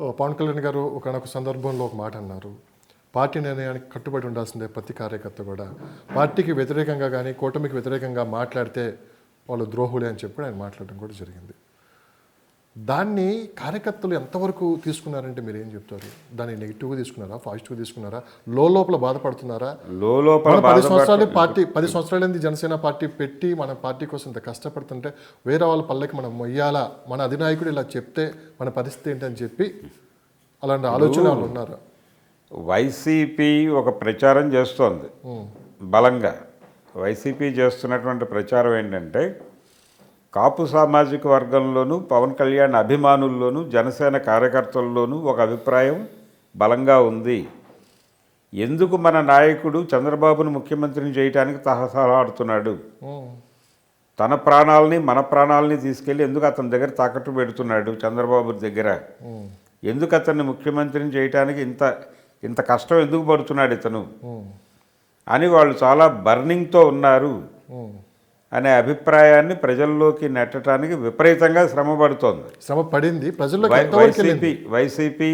పవన్ కళ్యాణ్ గారు ఒకనొక సందర్భంలో ఒక మాట అన్నారు. పార్టీ నిర్ణయానికి కట్టుబడి ఉండాల్సిందే ప్రతి కార్యకర్త కూడా. పార్టీకి వ్యతిరేకంగా కానీ కూటమికి వ్యతిరేకంగా మాట్లాడితే వాళ్ళు ద్రోహులే అని చెప్పి ఆయన మాట్లాడడం కూడా జరిగింది. దాన్ని కార్యకర్తలు ఎంతవరకు తీసుకున్నారంటే మీరు ఏం చెప్తారు? దాన్ని నెగిటివ్గా తీసుకున్నారా? పాజిటివ్గా తీసుకున్నారా? లోపల బాధపడుతున్నారా? లోపల పది సంవత్సరాలు పార్టీ పది సంవత్సరాలైంది జనసేన పార్టీ పెట్టి మన పార్టీ కోసం ఇంత కష్టపడుతుంటే వేరే వాళ్ళ పల్లెకి మనం మొయ్యాలా? మన అధినాయకుడు ఇలా చెప్తే మన పరిస్థితి ఏంటని చెప్పి అలాంటి ఆలోచన వాళ్ళు ఉన్నారు? వైసీపీ ఒక ప్రచారం చేస్తోంది. బలంగా. వైసీపీ చేస్తున్నటువంటి ప్రచారం ఏంటంటే కాపు సామాజిక వర్గంలోనూ పవన్ కళ్యాణ్ అభిమానుల్లోనూ జనసేన కార్యకర్తల్లోనూ ఒక అభిప్రాయం బలంగా ఉంది. ఎందుకు మన నాయకుడు చంద్రబాబును ముఖ్యమంత్రిని చేయడానికి తహసలాడుతున్నాడు తన ప్రాణాలని మన ప్రాణాలని తీసుకెళ్ళి ఎందుకు అతని దగ్గర తాకట్టు పెడుతున్నాడు చంద్రబాబు దగ్గర? ఎందుకు అతన్ని ముఖ్యమంత్రిని చేయడానికి ఇంత ఇంత కష్టం ఎందుకు పడుతున్నాడు ఇతను? అని వాళ్ళు చాలా బర్నింగ్తో ఉన్నారు. అనే అభిప్రాయాన్ని ప్రజల్లోకి నెట్టడానికి విపరీతంగా శ్రమ పడుతోంది శ్రమ పడింది వెళ్ళింది వైసీపీ వైసీపీ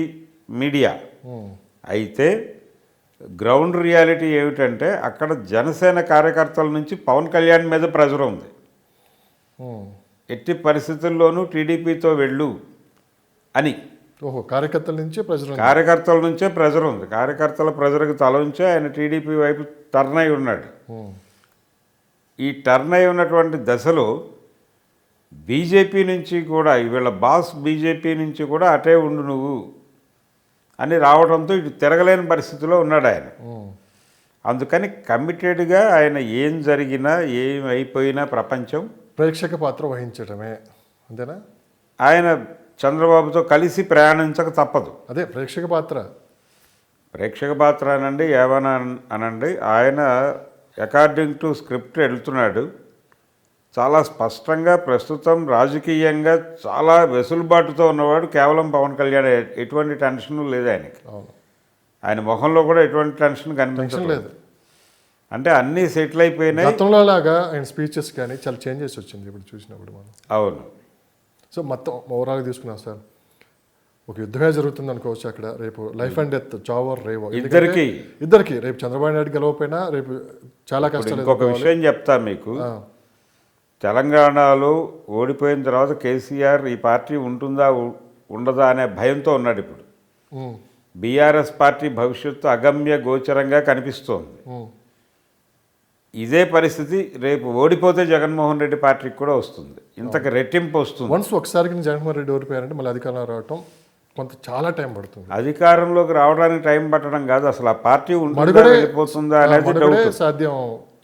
మీడియా. ఉమ్, అయితే గ్రౌండ్ రియాలిటీ ఏమిటంటే అక్కడ జనసేన కార్యకర్తల నుంచి పవన్ కళ్యాణ్ మీద ప్రెజర్ ఉంది. ఉమ్. ఎట్టి పరిస్థితుల్లోనూ టీడీపీతో వెళ్ళు అని. ఓహో కార్యకర్తల నుంచి ప్రజలు కార్యకర్తల నుంచే ప్రెజర్ ఉంది. కార్యకర్తల ప్రెజర్కి తల ఉంచే ఆయన టీడీపీ వైపు టర్న్ అయి ఉన్నాడు. ఉమ్, ఈ టర్న్ అయి ఉన్నటువంటి దశలో బీజేపీ నుంచి కూడా వీళ్ళ బాస్ బీజేపీ నుంచి కూడా అటే ఉండు నువ్వు అని రావడంతో ఇటు తిరగలేని పరిస్థితిలో ఉన్నాడు ఆయన. అందుకని కమిటెడ్గా ఆయన ఏం జరిగినా ఏం అయిపోయినా ప్రపంచం ప్రేక్షక పాత్ర వహించడమే అంతేనా? ఆయన చంద్రబాబుతో కలిసి ప్రయాణించక తప్పదు. అదే ప్రేక్షక పాత్ర. ప్రేక్షక పాత్ర అనండి ఏమన్నా అనండి ఆయన అకార్డింగ్ టు స్క్రిప్ట్ వెళ్తున్నాడు. చాలా స్పష్టంగా ప్రస్తుతం రాజకీయంగా చాలా వెసులుబాటుతో ఉన్నవాడు కేవలం పవన్ కళ్యాణ్. ఎటువంటి టెన్షన్ లేదు ఆయనకి. ఆయన మొహంలో కూడా ఎటువంటి టెన్షన్ కనిపించలేదు లేదు. అంటే అన్నీ సెటిల్ అయిపోయినాయి. గతంలో లాగా ఆయన స్పీచెస్ కానీ చాలా చేంజెస్ వచ్చింది ఇప్పుడు చూసినప్పుడు మనం. అవును. సో మొత్తం ఓవరాల్గా తీసుకున్నాం సార్. ఒక యుద్ధమే జరుగుతుంది అనుకోవచ్చు అక్కడ రేపు లైఫ్ అండ్ డెత్ చావర్ రేవో ఇద్దరికి. ఇద్దరికి. రేపు చంద్రబాబు నాయుడు గెలవకపోయినా రేపు చాలా కష్టాలు ఇంకొక విషయం చెప్తా మీకు. తెలంగాణలో ఓడిపోయిన తర్వాత కేసీఆర్ ఈ పార్టీ ఉంటుందా ఉండదా అనే భయంతో ఉన్నాడు ఇప్పుడు. బీఆర్ఎస్ పార్టీ భవిష్యత్తు అగమ్య గోచరంగా కనిపిస్తోంది. ఇదే పరిస్థితి రేపు ఓడిపోతే జగన్మోహన్ రెడ్డి పార్టీకి కూడా వస్తుంది. ఇంతకు రెట్టింపు వస్తుంది. వన్స్ ఒకసారికి జగన్మోహన్ రెడ్డి ఓడిపోయారంటే మళ్ళీ అధికారంలో రావటం కొంత చాలా టైం పడుతుంది. అధికారంలోకి రావడానికి టైం పట్టడం కాదు అసలు ఆ పార్టీ వెళ్ళిపోతుందా అనేది సాధ్యం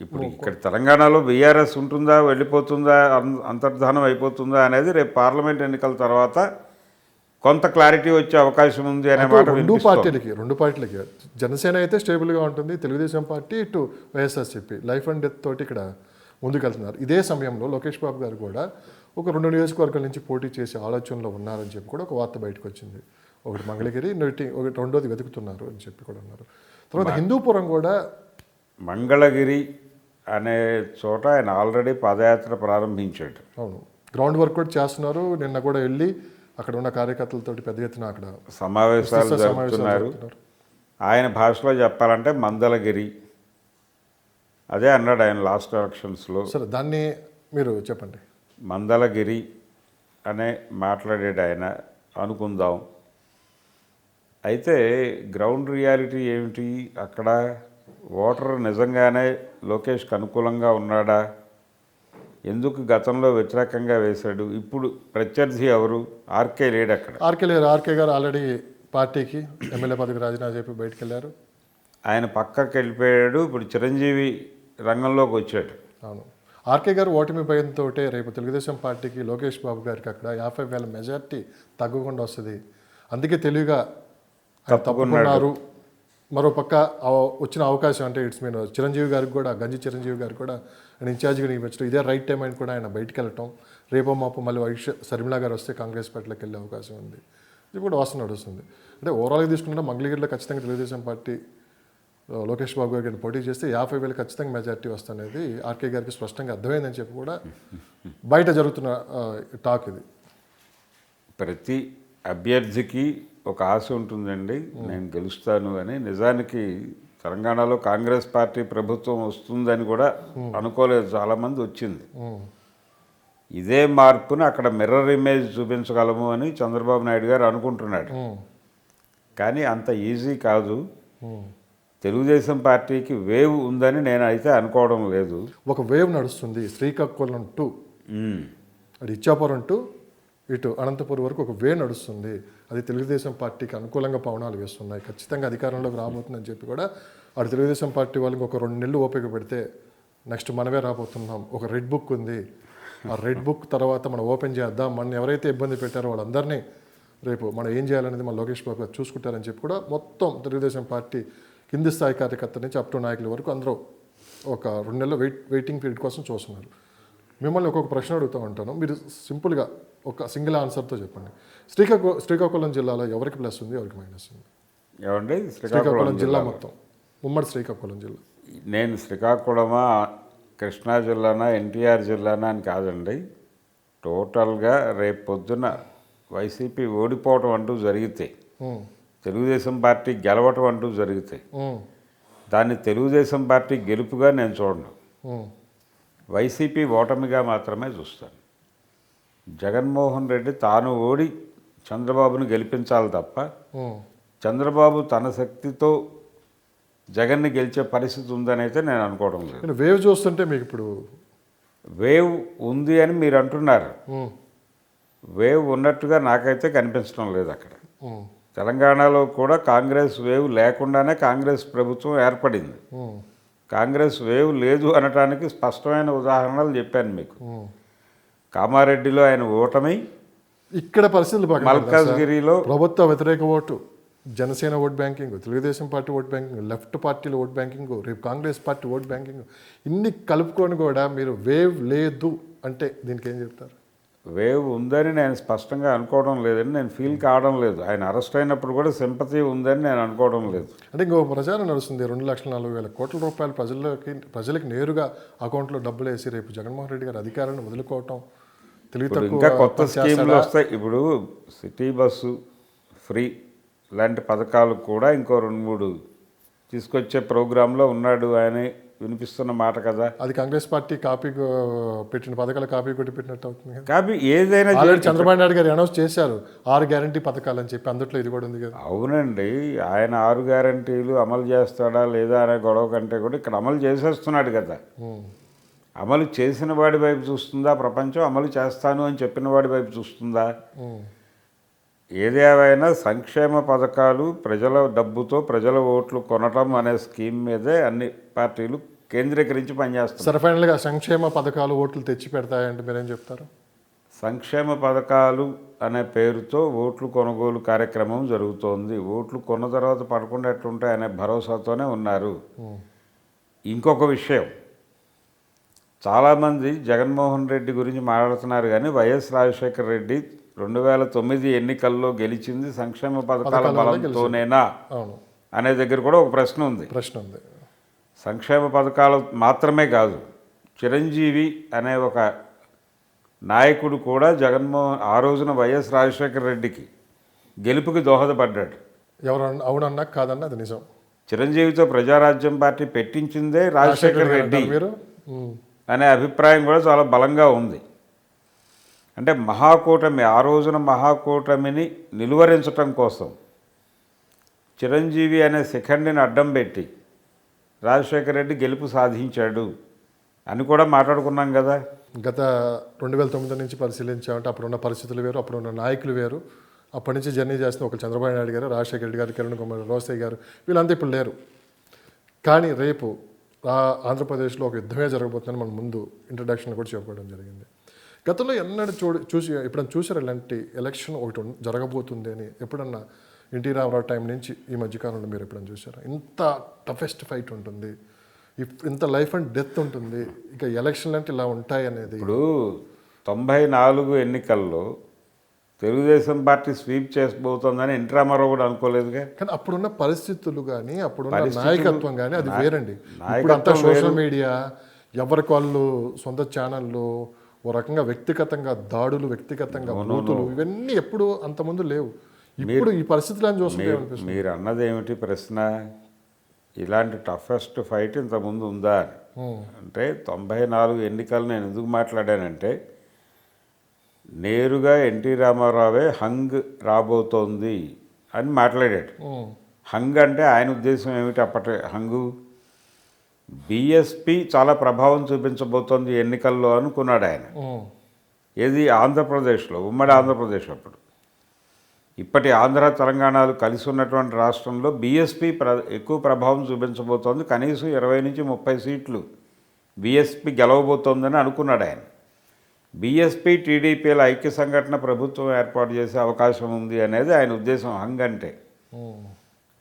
ఇప్పుడు ఇక్కడ తెలంగాణలో బీఆర్ఎస్ ఉంటుందా వెళ్ళిపోతుందా అంతర్ధానం అయిపోతుందా అనేది రేపు పార్లమెంట్ ఎన్నికల తర్వాత కొంత క్లారిటీ వచ్చే అవకాశం ఉంది అనే మాట రెండు. పార్టీలకి రెండు పార్టీలకి. జనసేన అయితే స్టేబుల్గా ఉంటుంది తెలుగుదేశం పార్టీ ఇటు వైఎస్ఆర్సీపీ. లైఫ్ అండ్ డెత్ తోటి ఇక్కడ ముందుకెళ్తున్నారు. ఇదే సమయంలో లోకేష్ బాబు గారు కూడా ఒక రెండు నియోజకవర్గాల నుంచి పోటీ చేసే ఆలోచనలో ఉన్నారని చెప్పి కూడా ఒక వార్త బయటకు వచ్చింది. ఒకటి మంగళగిరి నటి ఒకటి రెండోది వెతుకుతున్నారు అని చెప్పి కూడా ఉన్నారు తర్వాత హిందూపురం కూడా మంగళగిరి అనే చోట ఆయన ఆల్రెడీ పాదయాత్ర ప్రారంభించాడు. అవును. గ్రౌండ్ వర్క్ కూడా చేస్తున్నారు. నిన్న కూడా వెళ్ళి అక్కడ ఉన్న కార్యకర్తలతోటి పెద్ద ఎత్తున అక్కడ సమావేశాలు జరుపుతున్నారు. ఆయన భాషలో చెప్పాలంటే మందలగిరి. అదే అన్నాడు ఆయన లాస్ట్ ఎలక్షన్స్లో. సరే దాన్ని మీరు చెప్పండి. మందలగిరి అనే మాట్లాడాడు ఆయన అనుకుందాం. అయితే గ్రౌండ్ రియాలిటీ ఏమిటి? అక్కడ ఓటర్ నిజంగానే లోకేష్కి అనుకూలంగా ఉన్నాడా? ఎందుకు గతంలో వ్యతిరేకంగా వేశాడు? ఇప్పుడు ప్రత్యర్థి ఎవరు? ఆర్కే లేడు అక్కడ. ఆర్కే లేరు. ఆర్కే గారు ఆల్రెడీ పార్టీకి ఎమ్మెల్యే పదవికి రాజీనామా చెప్పి బయటకు వెళ్ళారు ఆయన పక్కకి వెళ్ళిపోయాడు ఇప్పుడు చిరంజీవి రంగంలోకి వచ్చాడు. అవును. ఆర్కే గారు ఓటమి భయంతో రేపు తెలుగుదేశం పార్టీకి లోకేష్ బాబు గారికి అక్కడ యాభై వేల మెజార్టీ తగ్గకుండా వస్తుంది. అందుకే తెలివిగా తప్పుకున్నారు. మరో పక్క ఆ వచ్చిన అవకాశం అంటే ఇట్స్ మీన్ చిరంజీవి గారికి కూడా గంజి చిరంజీవి గారికి కూడా ఆయన ఇన్ఛార్జ్గా నియమించడం ఇదే రైట్ టైం అని కూడా ఆయన బయటికి వెళ్ళటం రేపో మాపో మళ్ళీ వైశ్య శర్మిల గారు వస్తే కాంగ్రెస్ పార్టీలోకి వెళ్ళే అవకాశం ఉంది. ఇది కూడా వాసన నడుస్తుంది. అంటే ఓవరాల్గా తీసుకుంటే మంగళగిరిలో ఖచ్చితంగా తెలుగుదేశం పార్టీ లోకేష్ బాబు గారికి పోటీ చేస్తే యాభై వేలు ఖచ్చితంగా మెజార్టీ వస్తుంది ఆర్కే గారికి స్పష్టంగా అర్థమైందని చెప్పి కూడా బయట జరుగుతున్న టాక్ ఇది. ప్రతి అభ్యర్థికి ఒక ఆశ ఉంటుందండి. నేను గెలుస్తాను అని. నిజానికి తెలంగాణలో కాంగ్రెస్ పార్టీ ప్రభుత్వం వస్తుందని కూడా అనుకోలేదు. చాలామంది వచ్చింది. ఇదే మార్పును అక్కడ మిర్రర్ ఇమేజ్ చూపించగలము అని చంద్రబాబు నాయుడు గారు అనుకుంటున్నాడు. కానీ అంత ఈజీ కాదు. తెలుగుదేశం పార్టీకి వేవ్ ఉందని నేను అయితే అనుకోవడం లేదు. ఒక వేవ్ నడుస్తుంది శ్రీకాకుళం టు. అటు ఇచ్చాపురం టు ఇటు అనంతపురం వరకు ఒక వే నడుస్తుంది. అది తెలుగుదేశం పార్టీకి అనుకూలంగా పవనాలు వేస్తున్నాయి. ఖచ్చితంగా అధికారంలోకి రాబోతుందని చెప్పి కూడా అటు తెలుగుదేశం పార్టీ వాళ్ళకి ఒక రెండు నెలలు ఓపిక పెడితే నెక్స్ట్ మనమే రాబోతున్నాం. ఒక రెడ్ బుక్ ఉంది. ఆ రెడ్ బుక్ తర్వాత మనం ఓపెన్ చేద్దాం. మన ఎవరైతే ఇబ్బంది పెట్టారో వాళ్ళందరినీ రేపు మనం ఏం చేయాలనేది మన లోకేష్ బాబు గారు చూసుకుంటారని చెప్పి కూడా మొత్తం తెలుగుదేశం పార్టీ కింది స్థాయి కార్యకర్త నుంచి అప్ టు నాయకుల వరకు అందరూ ఒక రెండు నెలల వెయిట్ వెయిటింగ్ పీరియడ్ కోసం చూస్తున్నారు. మిమ్మల్ని ఒక్కొక్క ప్రశ్న అడుగుతూ ఉంటాను. మీరు సింపుల్గా ఒక సింగిల్ ఆన్సర్తో చెప్పండి. శ్రీకాకుళం శ్రీకాకుళం జిల్లాలో ఎవరికి ప్లస్ ఉంది ఎవరికి మైనస్ ఉంది? ఏమండి శ్రీకాకుళం జిల్లా మొత్తం. ఉమ్మడి శ్రీకాకుళం జిల్లా. నేను శ్రీకాకుళమా కృష్ణా జిల్లానా ఎన్టీఆర్ జిల్లానా అని కాదండి. టోటల్గా రేపు పొద్దున వైసీపీ ఓడిపోవటం అంటూ జరిగితే తెలుగుదేశం పార్టీ గెలవటం అంటూ జరిగితే దాన్ని తెలుగుదేశం పార్టీ గెలుపుగా నేను చూడను. వైసీపీ ఓటమిగా మాత్రమే చూస్తాను. జగన్మోహన్ రెడ్డి తాను ఓడి చంద్రబాబును గెలిపించాలి తప్ప. చంద్రబాబు తన శక్తితో జగన్ని గెలిచే పరిస్థితి ఉందని అయితే నేను అనుకోవడం లేదు. వేవ్ చూస్తుంటే మీకు ఇప్పుడు వేవ్ ఉంది అని మీరు అంటున్నారు. వేవ్ ఉన్నట్టుగా నాకైతే కనిపించడం లేదు అక్కడ. తెలంగాణలో కూడా కాంగ్రెస్ వేవ్ లేకుండానే కాంగ్రెస్ ప్రభుత్వం ఏర్పడింది. కాంగ్రెస్ వేవ్ లేదు అనటానికి స్పష్టమైన ఉదాహరణలు చెప్పాను మీకు. కామారెడ్డిలో ఆయన ఓటమి ఇక్కడ పరిస్థితులు మల్కాజ్గిరిలో ప్రభుత్వ వ్యతిరేక vote Janasena vote banking Telugu Desam party vote banking left పార్టీల ఓట్ బ్యాంకింగ్ రేపు కాంగ్రెస్ పార్టీ ఓట్ బ్యాంకింగ్ ఇన్ని కలుపుకొని కూడా మీరు వేవ్ లేదు అంటే దీనికి ఏం చెప్తారు? వేవ్ ఉందని నేను స్పష్టంగా అనుకోవడం లేదని నేను ఫీల్ కావడం లేదు. ఆయన అరెస్ట్ అయినప్పుడు కూడా సింపతి ఉందని నేను అనుకోవడం లేదు. అంటే ఇంకో ప్రచారం నడుస్తుంది. రెండు లక్షల నలభై వేల కోట్ల రూపాయలు ప్రజలకి ప్రజలకు నేరుగా అకౌంట్లో డబ్బులు వేసి రేపు జగన్మోహన్ రెడ్డి గారు అధికారాన్ని వదులుకోవటం తక్కువ ఇంకా కొత్త స్కీమ్లు? వస్తాయి. ఇప్పుడు సిటీ బస్సు ఫ్రీ లాంటి పథకాలు కూడా ఇంకో రెండు మూడు తీసుకొచ్చే ప్రోగ్రాంలో ఉన్నాడు ఆయన. వినిపిస్తున్న మాట కదా. అది కాంగ్రెస్ పార్టీ కాపీ పెట్టిన పథకాలు కాపీ కొట్టి పెట్టినట్టు అవుతుంది కాబట్టి ఏదైనా ఆల్రెడీ చంద్రబాబు నాయుడు గారు అనౌన్స్ చేశారు ఆరు గ్యారంటీ పథకాలు అని చెప్పి అందుట్లో ఇది కూడా ఉంది కదా. అవునండి ఆయన ఆరు గ్యారంటీలు అమలు చేస్తాడా లేదా అనే గొడవ కంటే కూడా ఇక్కడ అమలు చేసేస్తున్నాడు కదా. అమలు చేసిన వాడి వైపు చూస్తుందా ప్రపంచం? అమలు చేస్తాను అని చెప్పిన వాడి వైపు చూస్తుందా? ఉమ్. ఏదేమైనా సంక్షేమ పథకాలు ప్రజల డబ్బుతో ప్రజల ఓట్లు కొనటం అనే స్కీమ్ మీదే అన్ని పార్టీలు కేంద్రీకరించి పనిచేస్తున్నాయి సరే ఫైనల్గా సంక్షేమ పథకాలు ఓట్లు తెచ్చి పెడతాయంటే మీరేం చెప్తారు సంక్షేమ పథకాలు అనే పేరుతో ఓట్లు కొనుగోలు కార్యక్రమం జరుగుతోంది ఓట్లు కొన్న తర్వాత పడకుండా ఎట్లుంటాయి అనే భరోసాతోనే ఉన్నారు. ఇంకొక విషయం చాలామంది జగన్మోహన్ రెడ్డి గురించి మాట్లాడుతున్నారు కానీ వైఎస్ రాజశేఖర రెడ్డి రెండు వేల తొమ్మిది ఎన్నికల్లో గెలిచింది సంక్షేమ పథకాల బలంతోనేనా? అనే దగ్గర కూడా ఒక ప్రశ్న ఉంది. ప్రశ్న ఉంది. సంక్షేమ పథకాలు మాత్రమే కాదు చిరంజీవి అనే ఒక నాయకుడు కూడా జగన్మోహన్ ఆ రోజున వైఎస్ రాజశేఖర రెడ్డికి గెలుపుకి దోహదపడ్డాడు. ఎవరు అవునన్నా కాదన్నా అది నిజం. చిరంజీవితో ప్రజారాజ్యం పార్టీ పెట్టించిందే రాజశేఖర రెడ్డి. అనే అభిప్రాయం కూడా చాలా బలంగా ఉంది. అంటే మహాకూటమి ఆ రోజున మహాకూటమిని నిలువరించటం కోసం చిరంజీవి అనే శిఖండిని అడ్డం పెట్టి రాజశేఖర రెడ్డి గెలుపు సాధించాడు అని కూడా మాట్లాడుకున్నాం కదా. గత రెండు వేల తొమ్మిది నుంచి పరిశీలించామంటే అప్పుడున్న పరిస్థితులు వేరు అప్పుడున్న నాయకులు వేరు. అప్పటి నుంచి జర్నీ చేసిన ఒక చంద్రబాబు నాయుడు గారు రాజశేఖర రెడ్డి గారు కిరణ్ కుమార్ రోసయ్య గారు వీళ్ళంతా ఇప్పుడు లేరు. కానీ రేపు ఆంధ్రప్రదేశ్లో ఒక యుద్ధమే జరగబోతుందని మనం ముందు ఇంట్రడక్షన్ కూడా చెప్పుకోవడం జరిగింది. గతంలో ఎన్నడూ చూడ చూసి ఎప్పుడన్నా చూసారు ఇలాంటి ఎలక్షన్ ఒకటి జరగబోతుంది అని? ఎప్పుడన్నా ఎన్టీ రామారావు టైం నుంచి ఈ మధ్యకాలంలో మీరు ఎప్పుడన్నా చూసారా? ఇంత టఫెస్ట్ ఫైట్ ఉంటుంది. ఇంత లైఫ్ అండ్ డెత్ ఉంటుంది. ఇక ఎలక్షన్లు అంటే ఇలా ఉంటాయి అనేది. ఇప్పుడు తొంభై నాలుగు ఎన్నికల్లో తెలుగుదేశం పార్టీ స్వీప్ చేసిపోతుందని ఎన్టీ రామారావు కూడా అనుకోలేదుగా? కానీ అప్పుడున్న పరిస్థితులు కానీ అప్పుడున్న నాయకత్వం కానీ అది వేరండి. నాయకత్వం ఇప్పుడు అంతా సోషల్ మీడియా ఎవరికి వాళ్ళు సొంత ఛానళ్ళు ఓ రకంగా వ్యక్తిగతంగా దాడులు వ్యక్తిగతంగా బూతులు ఇవన్నీ ఎప్పుడు అంతకుముందు లేవు. ఇప్పుడు ఈ పరిస్థితులను చూస్తుంటే మీరు అన్నది ఏమిటి ప్రశ్న? ఇలాంటి టఫెస్ట్ ఫైట్ ఇంతకుముందు ఉందా అని. అంటే తొంభై నాలుగు ఎన్నికలు నేను ఎందుకు మాట్లాడానంటే నేరుగా ఎన్టీ రామారావే హంగ్ రాబోతోంది అని మాట్లాడాడు. హంగ్ అంటే ఆయన ఉద్దేశం ఏమిటి అప్పటి హంగు? బీఎస్పీ చాలా ప్రభావం చూపించబోతోంది ఎన్నికల్లో అనుకున్నాడు ఆయన. ఏది? ఆంధ్రప్రదేశ్లో ఉమ్మడి ఆంధ్రప్రదేశ్ అప్పుడు. ఇప్పటి ఆంధ్ర తెలంగాణలు కలిసి ఉన్నటువంటి రాష్ట్రంలో బీఎస్పీ ప్ర ఎక్కువ ప్రభావం చూపించబోతోంది. కనీసం ఇరవై నుంచి ముప్పై సీట్లు బీఎస్పీ గెలవబోతోందని అనుకున్నాడు ఆయన. బీఎస్పీ టీడీపీల ఐక్య సంఘటన ప్రభుత్వం ఏర్పాటు చేసే అవకాశం ఉంది అనేది ఆయన ఉద్దేశం హంగ్ అంటే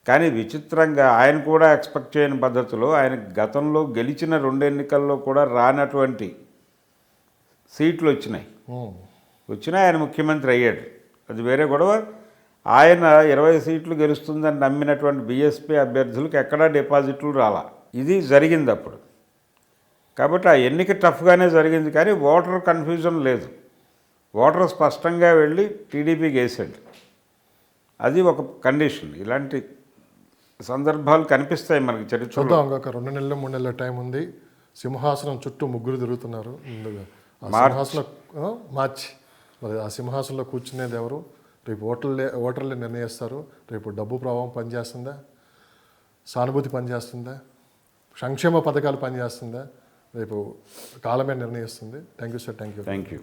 కానీ విచిత్రంగా ఆయన కూడా ఎక్స్పెక్ట్ చేయని పద్ధతిలో ఆయన గతంలో గెలిచిన రెండు ఎన్నికల్లో కూడా రానటువంటి సీట్లు వచ్చినాయి. వచ్చినా ఆయన ముఖ్యమంత్రి అయ్యాడు. అది వేరే గొడవ. ఆయన ఇరవై సీట్లు గెలుస్తుందని నమ్మినటువంటి బీఎస్పీ అభ్యర్థులకు ఎక్కడా డిపాజిట్లు రాలా. ఇది జరిగింది అప్పుడు. కాబట్టి ఆ ఎన్నిక టఫ్గానే జరిగింది కానీ ఓటర్ కన్ఫ్యూజన్ లేదు. ఓటర్ స్పష్టంగా వెళ్ళి టీడీపీకి వేసాడు అది ఒక కండిషన్. ఇలాంటి సందర్భాలు కనిపిస్తాయి మనకి చరిత్రలో చూద్దాం ఇంకొక రెండు నెలలు మూడు నెలల టైం ఉంది. సింహాసనం చుట్టూ ముగ్గురు తిరుగుతున్నారు. సింహాసనం మార్చి. మరి ఆ సింహాసనంలో కూర్చునేది ఎవరు? రేపు ఓటర్లే ఓటర్లే నిర్ణయిస్తారు. రేపు డబ్బు ప్రభావం పనిచేస్తుందా? సానుభూతి పనిచేస్తుందా? సంక్షేమ పథకాలు పనిచేస్తుందా? రేపు కాలమే నిర్ణయిస్తుంది. Thank you sir. Thank you thank you